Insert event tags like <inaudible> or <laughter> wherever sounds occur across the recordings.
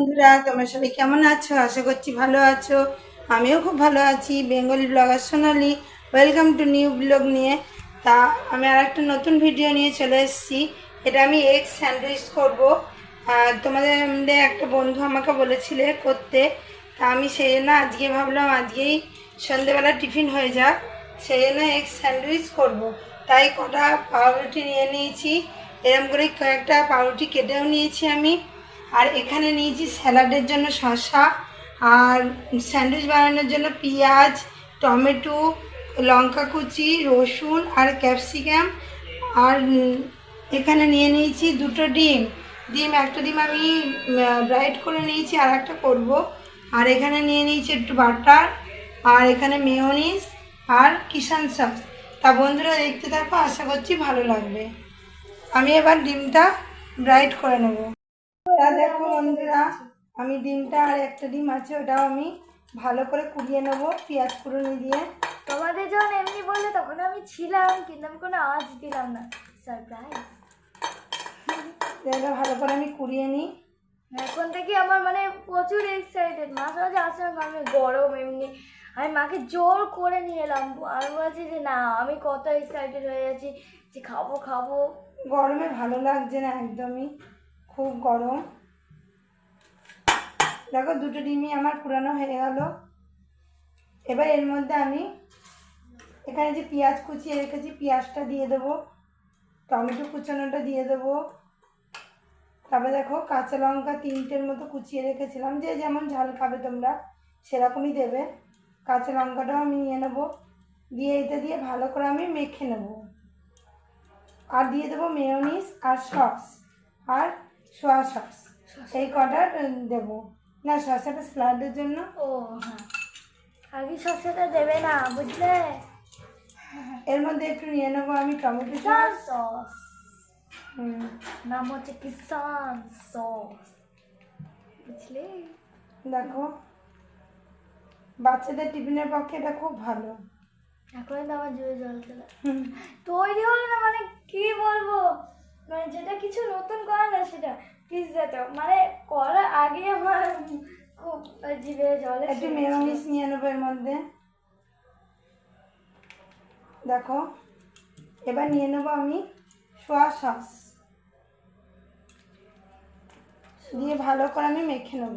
বন্ধুরা, তোমরা সবাই কেমন আছো? আশা করছি ভালো আছো। আমিও খুব ভালো আছি, Bengali blogger Sonali. Welcome to new blog নিয়ে। তা, আমি আর একটা নতুন ভিডিও নিয়ে চলে এসেছি। এটা আমি এগ স্যান্ডউইচ করব। আর তোমাদের একটা বন্ধু আমাকে বলেছিলে করতে। তা, আমি সেই জন্য আজকে ভাবলাম, আজকেই সন্ধেবেলা টিফিন হয়ে যাক। সেই জন্য এগ স্যান্ডউইচ করব। তাই কটা পাউরুটি নিয়ে নিয়েছি। এরকম করে কয়েকটা পাউরুটি কেটেও নিয়েছি আমি। আর এখানে নিয়েছি স্যালাডের জন্য শসা, আর স্যান্ডউইচ বানানোর জন্য পেঁয়াজ, টমেটো, লঙ্কা কুচি, রসুন আর ক্যাপসিকাম। আর এখানে নিয়ে নিয়েছি দুটো ডিম। ডিম, একটা ডিম আমি ব্রাইট করে নিয়েছি আর একটা করব। আর এখানে নিয়ে নিয়েছি একটু বাটার, আর এখানে মেয়োনিজ আর কিষান সস। তা বন্ধুরা দেখতে থাকো, আশা করছি ভালো লাগবে। আমি এবার ডিমটা ব্রাইট করে নেব। তা দেখো বন্ধুরা আমি ডিমটা আর একটা ডিম আছে ওটাও আমি ভালো করে কুড়িয়ে নেব পেঁয়াজ কুড়ুনি দিয়ে। তোমাদের যখন এমনি বললে তখন আমি ছিলাম কিন্তু আমি কোনো আওয়াজ দিলাম না। সারপ্রাইজ এটা ভালো করে আমি কুড়িয়ে নিই। এখন থেকে আমার মানে প্রচুর এক্সাইটেড মাঝে মাঝে আসে আমি গরম এমনি। আমি মাকে জোর করে নিয়ে এলাম আমি বলছি যে না আমি কত এক্সাইটেড হয়ে যাচ্ছি যে খাব খাব। গরমে ভালো লাগছে না একদমই। খুব গরম। দেখো, দুটো ডিমই আমার পুরানো হয়ে গেল। এবার এর মধ্যে আমি এখানে যে পেঁয়াজ কুচিয়ে রেখেছি, পেঁয়াজটা দিয়ে দেবো, টমেটো কুচানোটা দিয়ে দেবো। তারপরে দেখো, কাঁচা লঙ্কা তিনটের মতো কুচিয়ে রেখেছিলাম। যে যেমন ঝাল খাবে তোমরা, সেরকমই দেবে। কাঁচা লঙ্কাটাও আমি নিয়ে নেব। দিয়ে এটা দিয়ে ভালো করে আমি মেখে নেব। আর দিয়ে দেবো মেয়োনিজ আর সস। আর সোয়া সস এই কটা দেবো। না শসাটা স্যালাডের জন্য। ও হ্যাঁ। আগে শসাটা দেবে না বুঝলে? এর মধ্যে একটু নিয়ে নেব আমি টমেটো সস। সস। হুম, নাম হচ্ছে কিষান সস। বুঝলে? দেখো। বাচ্চাদের টিফিনের পক্ষে এটা খুব ভালো। এখন তো আমার জোরে জল তৈরি হলো না মানে কি বলব? মানে যেটা কিছু নতুন করা না সেটা পিৎজাটা মানে করার আগে আমার খুব জিভে জলে একটু মেয়োনিজ নিয়ে নেব এর মধ্যে। দেখো এবার নিয়ে নেব আমি সোয়া সস। দিয়ে ভালো করে আমি মেখে নেব।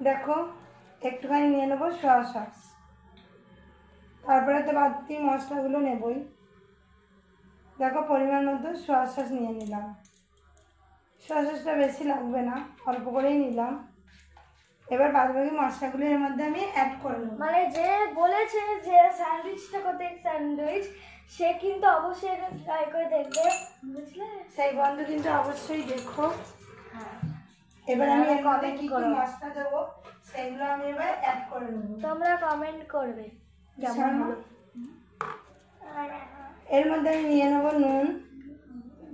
দেখো একটুখানি নিয়ে নেব সোয়া সস। তারপরে তো বাড়তি মশলাগুলো নেবই। দেখো পরিমাণ মতো সোয়া সস নিয়ে নিলাম। সোয়া সসটা বেশি লাগবে না অল্প করেই নিলাম। এবার বাদবাকি মশলাগুলো এর মধ্যে আমি অ্যাড করে নেব। মানে যে বলেছে যে স্যান্ডউইচটা করতে স্যান্ডউইচ সে কিন্তু অবশ্যই এটা ট্রাই করে দেখবে বুঝলে? সেই বন্ধু কিন্তু অবশ্যই দেখো। হ্যাঁ। এবার আমি এর মধ্যে comment কি কি মশলা দেবো সেগুলো আমি এবার অ্যাড করে নেব। তোমরা কমেন্ট করবে। কেমন হলো এর মধ্যে আমি নিয়ে নেব নুন।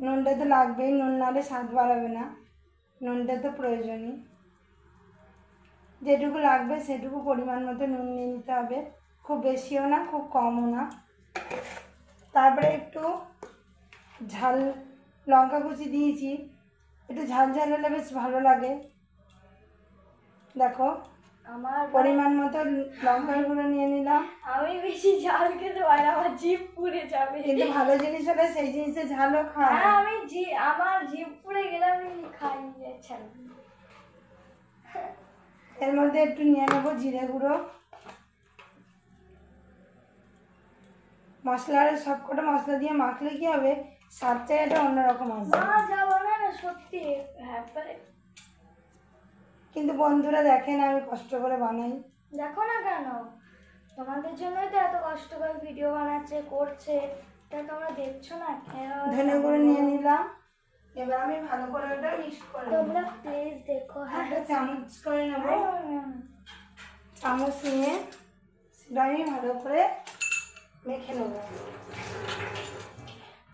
নুনটা তো লাগবেই নুন নাহলে স্বাদ বাড়াবে না। নুনটা তো প্রয়োজনই। যেটুকু লাগবে সেটুকু পরিমাণ মতো নুন নিয়ে নিতে হবে। খুব বেশিও না খুব কমও না। তারপরে একটু ঝাল লঙ্কা কুচি দিয়েছি। একটু ঝাল ঝাল হলে বেশ ভালো লাগে। দেখো আমার পরিমাণ মতো লঙ্কার গুঁড়ো নিয়ে নিলাম। আমি বেশি ঝাল খেতে পারি আমার জিভ পুড়ে যাবে। কিন্তু ভালো জিনিস হলে সেই জিনিসে ঝালও খায় হ্যাঁ আমি জি আমার জিভ পুড়ে গেলে আমি খাই ছাড়। এর মধ্যে একটু নিয়ে নেব জিরে গুঁড়ো। মশলার সবকটা মশলা দিয়ে মাখলে কি হবে? স্বাদটা এটা অন্যরকম আসবে। মা যা বানায় না সত্যি হ্যাঁ কিন্তু বন্ধুরা দেখেন আমি কষ্ট করে বানাই। দেখো না কেন? তোমাদের জন্যই তো এত কষ্ট করে ভিডিও বানাচ্ছে করছে। তা তোমরা দেখছ না? ধনে গুঁড়ো নিয়ে নিলাম। এবার আমি ভালো করে ওটা মিক্স করে তোমরা প্লিজ দেখো হ্যাঁ। চামচ করে নেব। চামচ নিয়ে সেটা আমি ভালো করে মেখে নেব।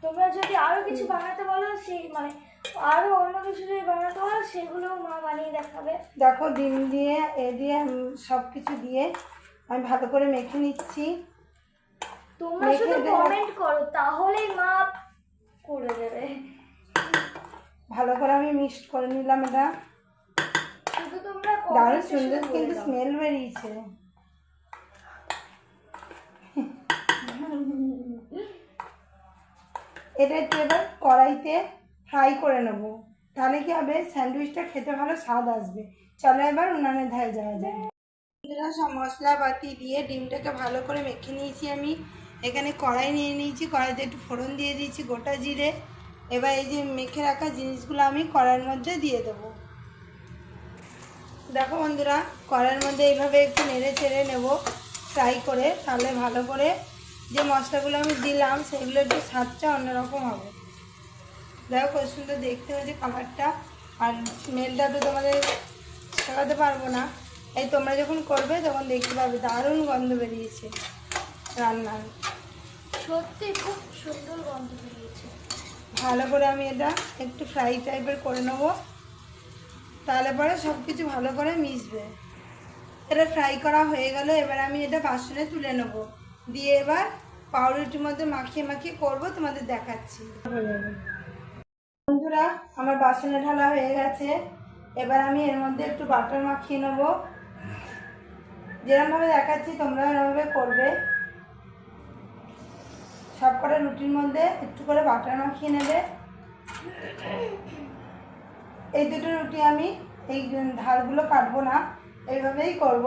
তোমরা যদি আরও কিছু বানাতে বলো সেই মানে আরও অন্য কিছু যদি বানাতে বলো সেগুলো মা বানিয়ে দেখাবে। দেখো ডিম দিয়ে এ দিয়ে সব কিছু দিয়ে আমি ভালো করে মেখে নিচ্ছি। তোমরা শুধু দেবে। কমেন্ট করো তাহলেই মা ভালো করে আমি মিক্সড করে নিলাম এটা। শুধু তোমরা দারুণ সুন্দর কিন্তু স্মেল বেরিয়েছে। <laughs> এটা একটু এবার কড়াইতে ফ্রাই করে নেব। তাহলে কি হবে? স্যান্ডউইচটা খেতে ভালো স্বাদ আসবে। চলো এবার উনানের ধারে যাওয়া যায় বন্ধুরা, সব মশলাপাতি দিয়ে ডিমটাকে ভালো করে মেখে নিয়েছি আমি। এখানে কড়াই নিয়ে নিয়েছি, কড়াইতে একটু ফোড়ন দিয়ে দিয়েছি গোটা জিরে। এবার এই যে মেখে রাখা জিনিসগুলো আমি কড়াইয়ের মধ্যে দিয়ে দেবো। দেখো বন্ধুরা, কড়াইয়ের মধ্যে এইভাবে একটু নেড়ে চেড়ে নেব ফ্রাই করে। তাহলে ভালো করে যে মশলাগুলো আমি দিলাম সেগুলো একটু স্বাদটা অন্যরকম হবে। দেখো কত সুন্দর দেখতে হয়েছে কালারটা। আর স্মেলটা তো তোমাদের শেখাতে পারব না। এই তোমরা যখন করবে তখন দেখতে পাবে দারুণ গন্ধ বেরিয়েছে রান্নার। সত্যি খুব সুন্দর গন্ধ বেরিয়েছে। ভালো করে আমি এটা একটু ফ্রাই টাইপের করে নেব। তাহলে পরে সব কিছু ভালো করে মিশবে। এটা ফ্রাই করা হয়ে গেল এবার আমি এটা বাসনে তুলে নেব। দিয়ে এবার পাউরুটির মধ্যে মাখিয়ে মাখিয়ে করব তোমাদের দেখাচ্ছি। বন্ধুরা, আমার বাসনে ঢালা হয়ে গেছে। এবার আমি এর মধ্যে একটু বাটার মাখিয়ে নেব। যেরমভাবে দেখাচ্ছি তোমরা এরকমভাবে করবে। সব কটা রুটির মধ্যে একটু করে বাটার মাখিয়ে নেবে। এই দুটো রুটি আমি এই ধারগুলো কাটবো না, এইভাবেই করব।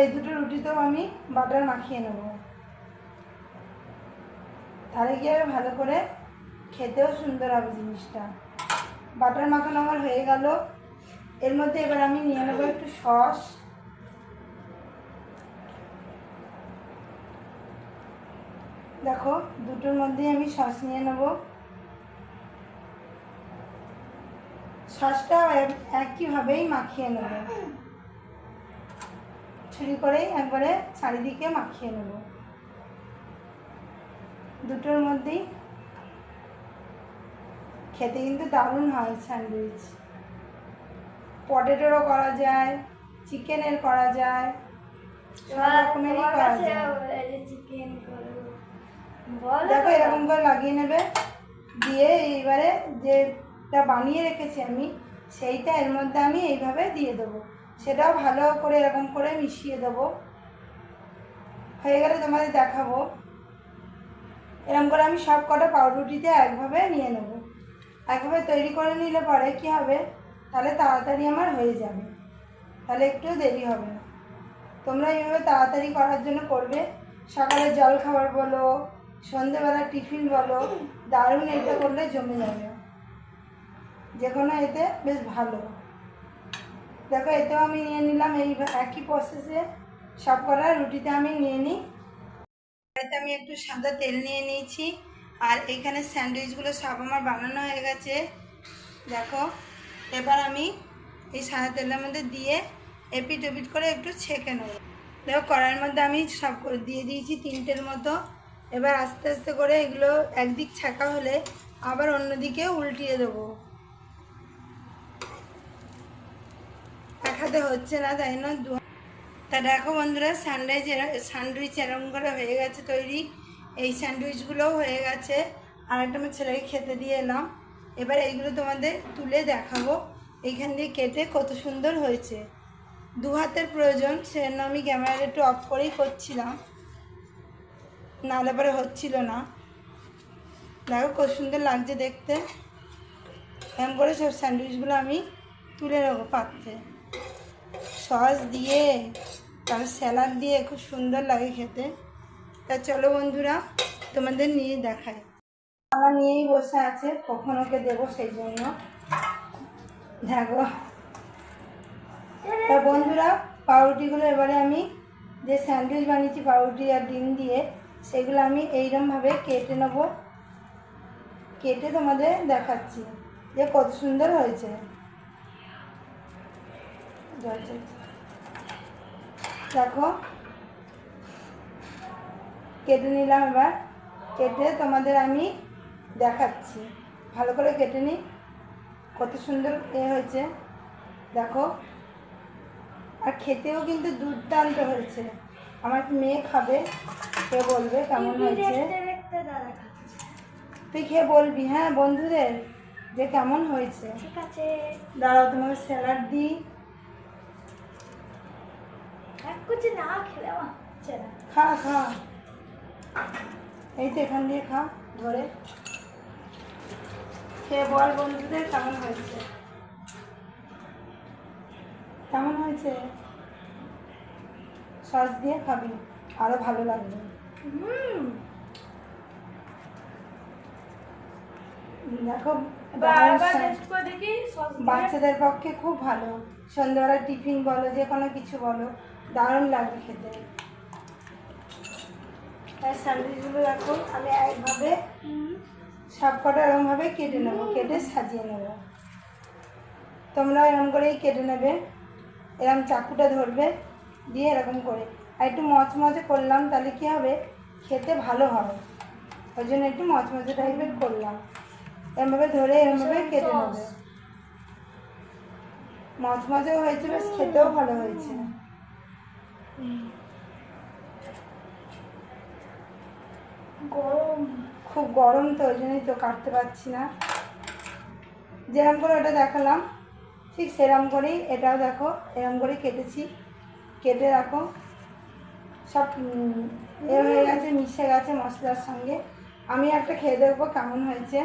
এই দুটো রুটিতেও আমি বাটার মাখিয়ে নেব। তাহলে হবে? ভালো করে খেতেও সুন্দর হবে জিনিসটা। বাটার মাখন আমার হয়ে গেল। এর মধ্যে এবার আমি নিয়ে নেব একটু সস। দেখো, দুটোর মধ্যেই আমি সস নিয়ে নেব। সসটা একইভাবেই মাখিয়ে নেব। ছুরি করেই একবারে চারিদিকে মাখিয়ে নেব। দুটোর মধ্যেই খেতে কিন্তু দারুণ হয় স্যান্ডউইচ। পটেটোরও করা যায় চিকেনের করা যায় সব রকমেরই করা যায়। দেখো এরকম করে লাগিয়ে নেবে দিয়ে এইবারে যেটা বানিয়ে রেখেছি আমি সেইটা এর মধ্যে আমি এইভাবে দিয়ে দেবো। সেটাও ভালো করে এরকম করে মিশিয়ে দেবো। হয়ে গেলে তোমাদের দেখাবো। এরকম করে আমি সব কটা পাউরুটিতে একভাবে নিয়ে নেব। একভাবে তৈরি করে নিলে পরে কি হবে? তাহলে তাড়াতাড়ি আমার হয়ে যাবে। তাহলে একটু দেরি হবে না। তোমরা এইভাবে তাড়াতাড়ি করার জন্য করবে। সকালে জল খাবার বলো, সন্ধেবেলা টিফিন বলো, দারুণ এটা করলে জমে যাবে। যে কোনো এতে বেশ ভালো। দেখো, এতেও আমি নিয়ে নিলাম এই একই প্রসেসে সব করা রুটিতে আমি নিয়ে নিই। আমি একটু সাদা তেল নিয়ে নিয়েছি। আর এইখানে স্যান্ডউইচগুলো সব আমার বানানো হয়ে গেছে। দেখো, এবার আমি এই সাদা তেলের মধ্যে দিয়ে এপিট এপিট করে একটু ছেঁকে নেব। দেখো, কড়াইয়ের মধ্যে আমি সব দিয়ে দিয়েছি তিনটের মতো। এবার আস্তে আস্তে করে এগুলো একদিক ছাকা হলে আবার অন্যদিকে উল্টিয়ে দেবো। হাতে হচ্ছে না, তাই না? দু তা দেখো বন্ধুরা, স্যান্ডউইচ স্যান্ডউইচ এরকম করে হয়ে গেছে তৈরি। এই স্যান্ডউইচগুলোও হয়ে গেছে। আর একটা আমার ছেলেকে খেতে দিয়ে এলাম। এবার এইগুলো তোমাদের তুলে দেখাবো। এইখান দিয়ে কেটে কত সুন্দর হয়েছে। দু হাতের প্রয়োজন, সেজন্য আমি ক্যামেরাটা একটু অফ করেই করছিলাম। নাহলে পরে হচ্ছিল না। দেখো কত সুন্দর লাগছে দেখতে। এরকম করে সব স্যান্ডউইচগুলো আমি তুলে নেব পাত্রে। সস দিয়ে, তারপর স্যালাড দিয়ে খুব সুন্দর লাগে খেতে। তা চলো বন্ধুরা, তোমাদের নিয়ে দেখায় আমার নিয়েই বসে আছে, কখন ওকে দেবো সেই জন্য। দেখো। তা বন্ধুরা, পাউরুটিগুলো এবারে আমি যে স্যান্ডউইচ বানিয়েছি পাউরুটি আর ডিম দিয়ে, সেগুলো আমি এইরমভাবে কেটে নেব। কেটে তোমাদের দেখাচ্ছি যে কত সুন্দর হয়েছে। দেখো। কেটে নিলাম এবার। কেটে তোমাদের আমি দেখাচ্ছি। ভালো করে কেটে নিই। কত সুন্দর এ হয়েছে। দেখো। আর খেতেও কিন্তু দুর্দান্ত হয়েছে। আমার মেয়ে খাবে সে বলবে কেমন হয়েছে। তুই খেয়ে বলবি হ্যাঁ বন্ধুদের যে কেমন হয়েছে। ঠিক আছে। দাঁড়াও তোমাকে স্যালাড দিই। না খেলে খা খা। এই তো এখান দিয়ে খা ধরে। খেয়ে বল বন্ধুদের কেমন হয়েছে? কেমন হয়েছে? সস দিয়ে খাবি আরও ভালো লাগবে। দেখো বাচ্চাদের পক্ষে খুব ভালো। সন্ধ্যাবেলা টিফিন বলো যে কোনো কিছু বলো দারুণ লাগবে খেতে। তাই স্যান্ডউইচগুলো দেখো আমি একভাবে সব কটা এরকমভাবে কেটে নেব কেটে সাজিয়ে নেব। তোমরা এরকম করেই কেটে নেবে এরকম চাকুটা ধরবে দিয়ে এরকম করে। আর একটু মচমচে করলাম তাহলে কি হবে? খেতে ভালো হবে। ওই জন্য একটু মচমচে টাইপের করলাম। এরমভাবে ধরে এরমভাবে কেটে নেবে। মচমচেও হয়েছে বেশ খেতেও ভালো হয়েছে। গরম, খুব গরম তো, ওই জন্যই তো কাটতে পারছি না। যেরম করে ওটা দেখালাম, ঠিক সেরম করেই এটাও দেখো, এরম করে কেটেছি, কেটে রাখো। সব এ হয়ে গেছে, মিশে গেছে মশলার সঙ্গে। আমি একটা খেয়ে দেখব কেমন হয়েছে।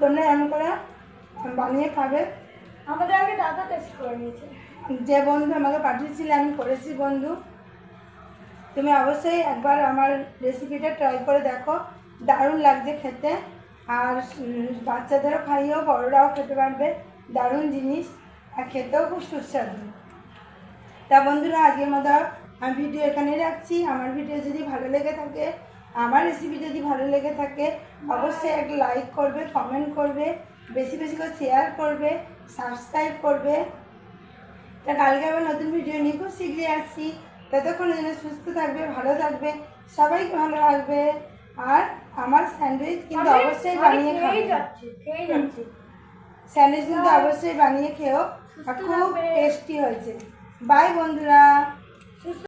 তোমরা এরম করে বানিয়ে খাবে। আমাদের আগে দাদা টেস্ট করে নিয়েছে। যে বন্ধু আমাকে পাঠিয়েছিলে, আমি করেছি বন্ধু। তুমি অবশ্যই একবার আমার রেসিপিটা ট্রাই করে দেখো। দারুণ লাগছে খেতে। আর বাচ্চাদেরও খাইয়েও, বড়রাও খেতে পারবে। দারুণ জিনিস। আর খেতেও খুব সুস্বাদু। তা বন্ধুরা, আজকের মতো আমি ভিডিও এখানেই রাখছি। আমার ভিডিও যদি ভালো লেগে থাকে, আমার রেসিপি যদি ভালো লেগে থাকে, অবশ্যই একটা লাইক করবে কমেন্ট করবে, বেশি বেশি করে শেয়ার করবে সাবস্ক্রাইব করবে। তা কালকে আবার নতুন ভিডিও নিয়ে খুব শীঘ্রই আসছি। ততক্ষণ যেন সুস্থ থাকবে ভালো থাকবে সবাইকে ভালো রাখবে। আর আমার স্যান্ডউইচ কিন্তু অবশ্যই বানিয়ে খাবে। স্যান্ডউইচ কিন্তু অবশ্যই বানিয়ে খেয়েও খুব টেস্টি হয়েছে। বাই বন্ধুরা।